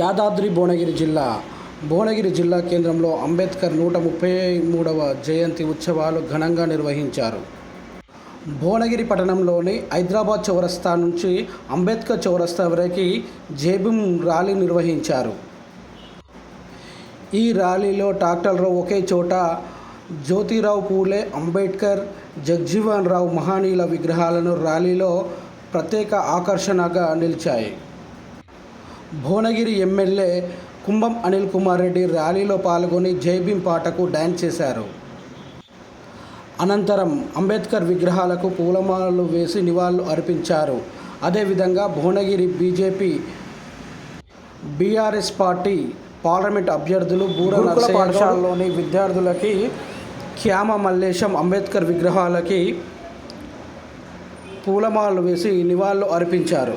యాదాద్రి భువనగిరి జిల్లా. భువనగిరి జిల్లా కేంద్రంలో అంబేద్కర్ నూట ముప్పై మూడవ జయంతి ఉత్సవాలు ఘనంగా నిర్వహించారు. భువనగిరి పట్టణంలోని హైదరాబాద్ చౌరస్తా నుంచి అంబేద్కర్ చౌరస్తా వరకు జేబుం ర్యాలీ నిర్వహించారు. ఈ ర్యాలీలో ట్రాక్టర్లో ఒకే చోట జ్యోతిరావు పూలే అంబేద్కర్ జగ్జీవన్ రావు మహానీయుల విగ్రహాలను ర్యాలీలో ప్రత్యేక ఆకర్షణగా నిలిచాయి. భువనగిరి ఎమ్మెల్యే కుంభం అనిల్ కుమార్ రెడ్డి ర్యాలీలో పాల్గొని జైభీం పాటకు డ్యాన్స్ చేశారు. అనంతరం అంబేద్కర్ విగ్రహాలకు పూలమాలలు వేసి నివాళులు అర్పించారు. అదేవిధంగా Bhuvanagiri BJP BRS party parliament అభ్యర్థులు బూర పాఠశాలలోని విద్యార్థులకి క్యామ మల్లేశం అంబేద్కర్ విగ్రహాలకి పూలమాలలు వేసి నివాళులు అర్పించారు.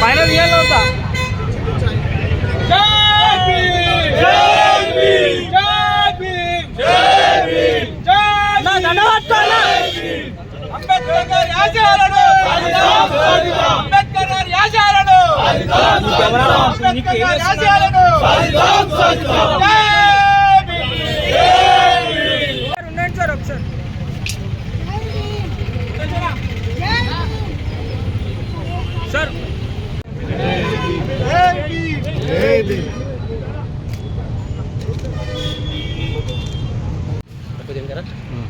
ఫైనల్ ఇయర్ అవుతా జై భీమ్ జై భీమ్. జై భీమ్ జై భీమ్ జై నా నడవట్టాల అంబేద్కర్ గారి ఆశయాలను సాధిద్దాం సాధిద్దాం అంబేద్కర్ గారి ఆశయాలను సాధిద్దాం సాధిద్దాం అంబేద్కర్ గారి ఆశయాలను సాధిద్దాం సాధిద్దాం జై భీమ్ జై భీమ్ ఉండండి సార్ ఒకసారి జై భీమ్ జై Bhim sir Aku jangan karat. Hmm.